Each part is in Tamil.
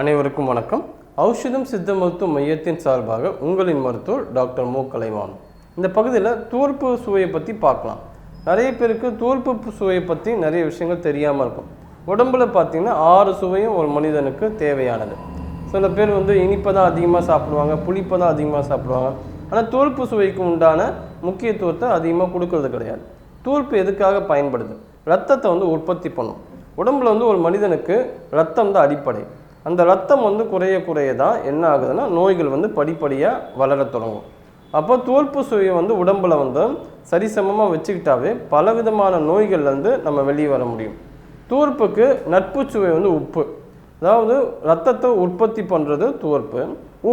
அனைவருக்கும் வணக்கம். ஔஷதம் சித்த மருத்துவ மையத்தின் சார்பாக உங்களின் மருத்துவர் டாக்டர் மு. கலைவான் இந்த பகுதியில் தூர்ப்பு சுவையை பற்றி பார்க்கலாம். நிறைய பேருக்கு தூர்ப்பு சுவையை பற்றி நிறைய விஷயங்கள் தெரியாமல் இருக்கும். உடம்புல பார்த்தீங்கன்னா ஆறு சுவையும் ஒரு மனிதனுக்கு தேவையானது. சில பேர் வந்து இனிப்பை தான் அதிகமாக சாப்பிடுவாங்க புளிப்பை தான் அதிகமாக சாப்பிடுவாங்க. ஆனால் தூர்ப்பு சுவைக்கு உண்டான முக்கியத்துவத்தை அதிகமாக கொடுக்கறது கிடையாது. தூர்ப்பு எதுக்காக பயன்படுது? ரத்தத்தை வந்து உற்பத்தி பண்ணும். உடம்புல வந்து ஒரு மனிதனுக்கு ரத்தம் தான் அடிப்படை. அந்த ரத்தம் வந்து குறைய குறைய தான் என்ன ஆகுதுன்னா நோய்கள் வந்து படிப்படியாக வளரத் தொடங்கும். அப்போ தோல்பு சுவையை வந்து உடம்பில் வந்து சரிசமமாக வச்சுக்கிட்டாவே பலவிதமான நோய்கள்லேருந்து நம்ம வெளியே வர முடியும். தூர்ப்புக்கு நட்பு சுவை வந்து உப்பு. அதாவது ரத்தத்தை உற்பத்தி பண்ணுறது தூர்ப்பு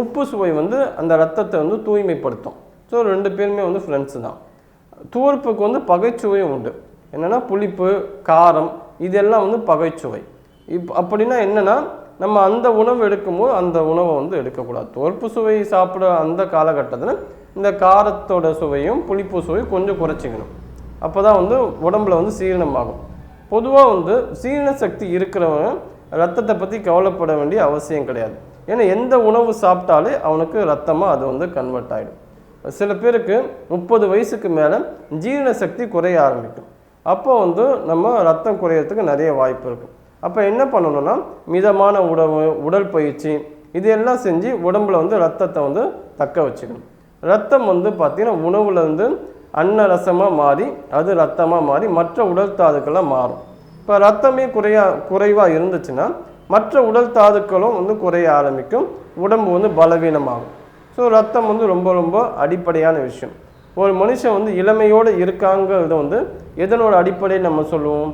உப்பு சுவை வந்து அந்த ரத்தத்தை வந்து தூய்மைப்படுத்தும். ஸோ ரெண்டு பேருமே வந்து ஃப்ரெண்ட்ஸு தான். தூர்ப்புக்கு வந்து பகைச்சுவையும் உண்டு. என்னென்னா புளிப்பு காரம் இதெல்லாம் வந்து பகைச்சுவை. இப் அப்படின்னா என்னென்னா நம்ம அந்த உணவு எடுக்கும்போது அந்த உணவை வந்து எடுக்கக்கூடாது. தோற்பு சுவை சாப்பிட அந்த காலகட்டத்தில் இந்த காரத்தோட சுவையும் புளிப்பு சுவையும் கொஞ்சம் குறைச்சிக்கணும். அப்போ தான் வந்து உடம்புல வந்து சீரணமாகும். பொதுவாக வந்து சீரண சக்தி இருக்கிறவங்க ரத்தத்தை பற்றி கவலைப்பட வேண்டிய அவசியம் கிடையாது. ஏன்னா எந்த உணவு சாப்பிட்டாலே அவனுக்கு ரத்தமாக அது வந்து கன்வெர்ட் ஆகிடும் சில பேருக்கு முப்பது வயசுக்கு மேலே ஜீரண சக்தி குறைய ஆரம்பிக்கும். அப்போ வந்து நம்ம ரத்தம் குறையிறதுக்கு நிறைய வாய்ப்பு இருக்கும். அப்போ என்ன பண்ணணும்னா மிதமான உணவு உடல் பயிற்சி இதெல்லாம் செஞ்சு உடம்புல வந்து ரத்தத்தை வந்து தக்க வச்சுக்கணும். ரத்தம் வந்து பார்த்திங்கன்னா உணவுலேருந்து அன்னரசமாக அன்ன ரசமாக மாறி அது ரத்தமாக மாறி மற்ற உடல் தாதுக்களாக மாறும். இப்போ ரத்தமே குறையா குறைவாக இருந்துச்சுன்னா மற்ற உடல் தாதுக்களும் வந்து குறைய ஆரம்பிக்கும். உடம்பு வந்து பலவீனமாகும். ஸோ ரத்தம் வந்து ரொம்ப ரொம்ப அடிப்படையான விஷயம். ஒரு மனுஷன் வந்து இளமையோடு இருக்காங்கிறத வந்து எதனோட அடிப்படையை நம்ம சொல்லுவோம்?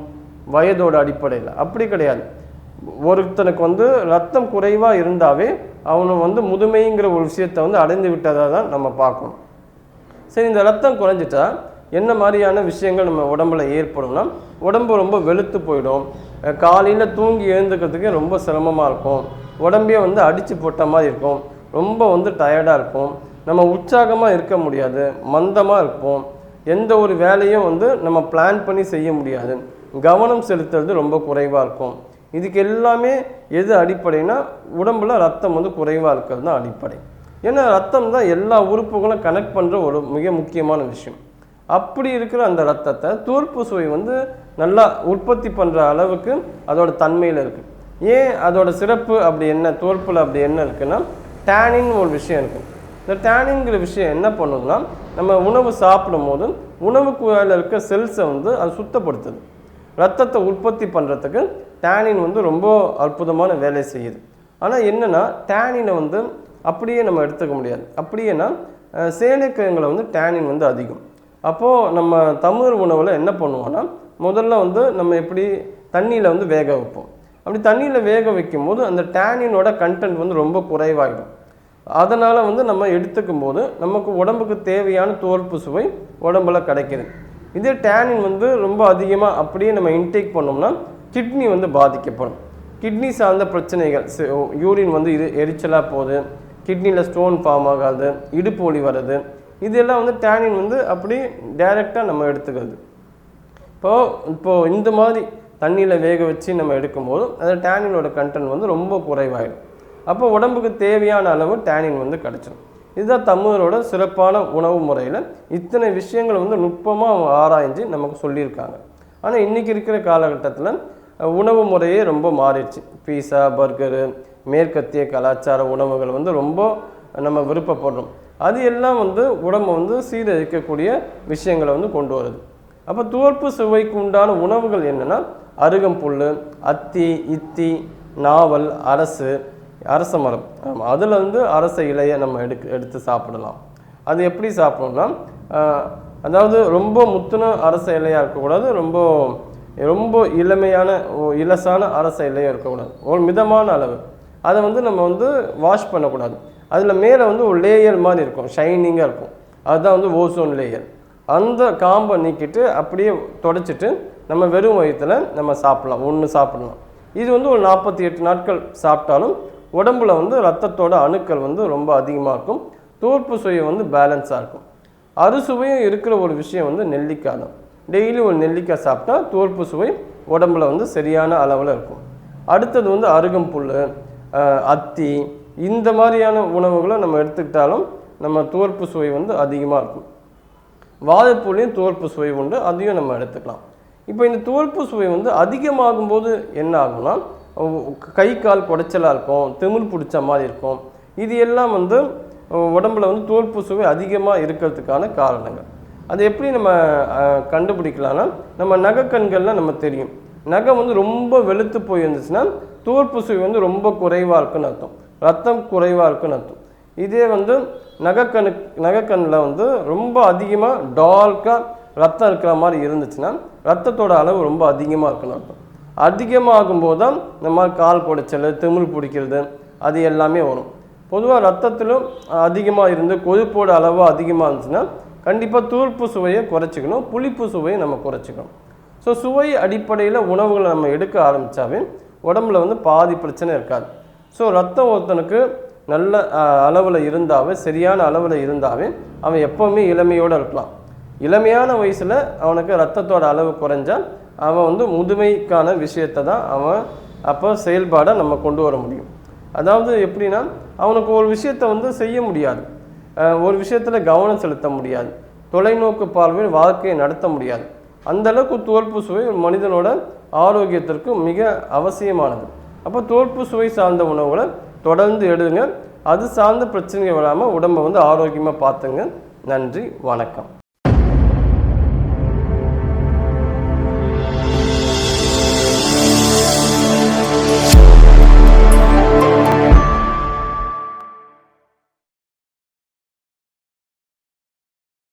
வயதோட அடிப்படையில். அப்படி கிடையாது. ஒருத்தனுக்கு வந்து ரத்தம் குறைவாக இருந்தாவே அவனை வந்து முதுமைங்கிற ஒரு விஷயத்தை வந்து அடைந்து விட்டதாக தான் நம்ம பார்க்கணும். சரி இந்த ரத்தம் குறைஞ்சிட்டா என்ன மாதிரியான விஷயங்கள் நம்ம உடம்புல ஏற்படும்னா உடம்பு ரொம்ப வெளுத்து போயிடும். காலையில் தூங்கி எழுந்துக்கிறதுக்கே ரொம்ப சிரமமாக இருக்கும். உடம்பே வந்து அடித்து போட்ட மாதிரி இருக்கும். ரொம்ப வந்து டயர்டாக இருக்கும். நம்ம உற்சாகமாக இருக்க முடியாது. மந்தமாக இருப்போம். எந்த ஒரு வேலையும் வந்து நம்ம பிளான் பண்ணி செய்ய முடியாது. கவனம் செலுத்துறது ரொம்ப குறைவாக இருக்கும். இதுக்கு எல்லாமே எது அடிப்படைனா உடம்புல ரத்தம் வந்து குறைவாக இருக்கிறது தான் அடிப்படை. ஏன்னா ரத்தம் தான் எல்லா உறுப்புகளும் கனெக்ட் பண்ணுற ஒரு மிக முக்கியமான விஷயம். அப்படி இருக்கிற அந்த ரத்தத்தை தூர்ப்பு சுவை வந்து நல்லா உற்பத்தி பண்ணுற அளவுக்கு அதோட தன்மையில் இருக்குது ஏன் அதோட சிறப்பு அப்படி என்ன தோற்பில் அப்படி என்ன இருக்குன்னா டேனின் ஒரு விஷயம் இருக்குது இந்த டேனிங்கிற விஷயம் என்ன பண்ணுதுன்னா நம்ம உணவு சாப்பிடும் போது உணவு குழாயில் இருக்க செல்ஸை வந்து அது சுத்தப்படுத்துது. ரத்தத்தை உற்பத்தி பண்ணுறதுக்கு டேனின் வந்து ரொம்ப அற்புதமான வேலை செய்யுது. ஆனால் என்னென்னா டேனினை வந்து அப்படியே நம்ம எடுத்துக்க முடியாது. அப்படியேனா சேனைக்கிழங்குல வந்து டேனின் வந்து அதிகம். அப்போது நம்ம தமிழ் உணவில் என்ன பண்ணுவோன்னா முதல்ல வந்து நம்ம எப்படி தண்ணியில் வந்து வேக வைப்போம். அப்படி தண்ணியில் வேக வைக்கும் போது அந்த டேனினோட கண்டென்ட் வந்து ரொம்ப குறைவாகிடும் அதனால் வந்து நம்ம எடுத்துக்கும் போது நமக்கு உடம்புக்கு தேவையான தோல்பு சுவை உடம்புல கிடைக்கிது. இதே டேனின் வந்து ரொம்ப அதிகமாக அப்படியே நம்ம இன்டேக் பண்ணோம்னா கிட்னி வந்து பாதிக்கப்படும். கிட்னி சார்ந்த பிரச்சனைகள் யூரின் வந்து இது எரிச்சலாக போகுது கிட்னியில் ஸ்டோன் ஃபார்ம் ஆகாது இடுப்பு ஒளி வருது. இதெல்லாம் வந்து டேனின் வந்து அப்படி டைரெக்டாக நம்ம எடுத்துக்கிறது. இப்போது இப்போது இந்த மாதிரி தண்ணியில் வேக வச்சு நம்ம எடுக்கும்போது அந்த டேனினோட கண்டென்ட் வந்து ரொம்ப குறைவாயிடும். அப்போ உடம்புக்கு தேவையான அளவு டேனின் வந்து கிடச்சிடும் இதுதான் தமிழரோட சிறப்பான உணவு முறையில் இத்தனை விஷயங்கள் வந்து நுட்பமாக அவங்க ஆராய்ஞ்சு நமக்கு சொல்லியிருக்காங்க. ஆனால் இன்றைக்கி இருக்கிற காலகட்டத்தில் உணவு முறையே ரொம்ப மாறிடுச்சு. பீஸா பர்கரு மேற்கத்திய கலாச்சார உணவுகள் வந்து ரொம்ப நம்ம விருப்பப்படுறோம். அது எல்லாம் வந்து உடம்பை வந்து சீரழிக்கக்கூடிய விஷயங்களை வந்து கொண்டு வருது. அப்போ துவர்ப்பு சுவைக்கு உண்டான உணவுகள் என்னென்னா அருகம்புல் அத்தி இத்தி நாவல் அரசு அரச மரம். ஆமாம் அதில் வந்து அரச இலையை நம்ம எடுக்க எடுத்து சாப்பிடலாம். அது எப்படி சாப்பிடணும்னா அதாவது ரொம்ப முத்துன அரச இலையாக இருக்கக்கூடாது ரொம்ப ரொம்ப இளமையான இலசான அரச இலையாக இருக்கக்கூடாது. ஒரு மிதமான அளவு. அதை வந்து நம்ம வந்து வாஷ் பண்ணக்கூடாது. அதில் மேலே வந்து ஒரு லேயர் மாதிரி இருக்கும் ஷைனிங்காக இருக்கும். அதுதான் வந்து ஓசோன் லேயர் அந்த காம்பை நீக்கிட்டு அப்படியே தொடச்சிட்டு நம்ம வெறும் வயிற்றில் நம்ம சாப்பிட்லாம் ஒன்று சாப்பிடலாம். இது வந்து ஒரு நாற்பத்தி எட்டு நாட்கள் சாப்பிட்டாலும் உடம்புல வந்து ரத்தத்தோட அணுக்கள் வந்து ரொம்ப அதிகமாக இருக்கும். தூர்ப்பு சுவை வந்து பேலன்ஸாக இருக்கும். அறுசுவையும் இருக்கிற ஒரு விஷயம் வந்து நெல்லிக்காய் தான். டெய்லி ஒரு நெல்லிக்காய் சாப்பிட்டா தூர்ப்பு சுவை உடம்புல வந்து சரியான அளவில் இருக்கும். அடுத்தது வந்து அருகம்புல் அத்தி இந்த மாதிரியான உணவுகளை நம்ம எடுத்துக்கிட்டாலும் நம்ம துவர்ப்பு சுவை வந்து அதிகமாக இருக்கும். வாழைப்பூலையும் துவர்ப்பு சுவை உண்டு அதையும் நம்ம எடுத்துக்கலாம். இப்போ இந்த தோற்பு சுவை வந்து அதிகமாகும் போது என்ன ஆகும்னா கை கால் குடைச்சலாக இருக்கும் திமிழ் பிடிச்ச மாதிரி இருக்கும். இது எல்லாம் வந்து உடம்புல வந்து துவர்ப்பு சுவை அதிகமாக இருக்கிறதுக்கான காரணங்கள். அது எப்படி நம்ம கண்டுபிடிக்கலான்னா கண்டுபிடிக்கலாம்னா நம்ம நகைக்கண்களில் நம்ம தெரியும். நகை வந்து ரொம்ப வெளுத்து போயிருந்துச்சுன்னா இருந்துச்சுன்னா சுவை வந்து ரொம்ப குறைவாக இருக்குன்னு அர்த்தம். ரத்தம் குறைவாக இருக்குன்னு அர்த்தம். இதே வந்து நகைக்கண்ணு நகைக்கண்ணில் வந்து ரொம்ப அதிகமாக டார்க்காக ரத்தம் இருக்கிற மாதிரி இருந்துச்சுன்னா ரத்தத்தோட அளவு ரொம்ப அதிகமாக இருக்குன்னு அர்த்தம். அதிகமாகும் போது தான் இந்த மாதிரி கால் குடைச்சல் திமிழ் பிடிக்கிறது அது எல்லாமே வரும். பொதுவாக ரத்தத்திலும் அதிகமாக இருந்து கொழுப்போட அளவு அதிகமாக இருந்துச்சுன்னா கண்டிப்பாக தூர்ப்பு சுவையை குறைச்சிக்கணும் புளிப்பு சுவையை நம்ம குறைச்சிக்கணும். ஸோ சுவை அடிப்படையில் உணவுகளை நம்ம எடுக்க ஆரம்பித்தாவே உடம்புல வந்து பாதி பிரச்சனை இருக்காது. ஸோ ரத்தம் ஒருத்தனுக்கு நல்ல அளவில் இருந்தாவே சரியான அளவில் இருந்தாவே அவன் எப்போவுமே இளமையோடு இருக்கலாம். இளமையான வயசில் அவனுக்கு ரத்தத்தோட அளவு குறைஞ்சால் அவன் வந்து முதுமைக்கான விஷயத்தை தான் அவன் அப்போ செயல்பாடை நம்ம கொண்டு வர முடியும். அதாவது எப்படின்னா அவனுக்கு ஒரு விஷயத்தை வந்து செய்ய முடியாது. ஒரு விஷயத்தில் கவனம் செலுத்த முடியாது. தொலைநோக்கு பார்வையில் வாழ்க்கையை நடத்த முடியாது. அந்தளவுக்கு தோல்பு சுவை ஒரு மனிதனோட ஆரோக்கியத்திற்கு மிக அவசியமானது. அப்போ தோல்பு சுவை சார்ந்த உணவுகளை தொடர்ந்து எடுங்க. அது சார்ந்த பிரச்சனைகள் வராமல் உடம்பை வந்து ஆரோக்கியமாக பார்த்துங்க. நன்றி வணக்கம்.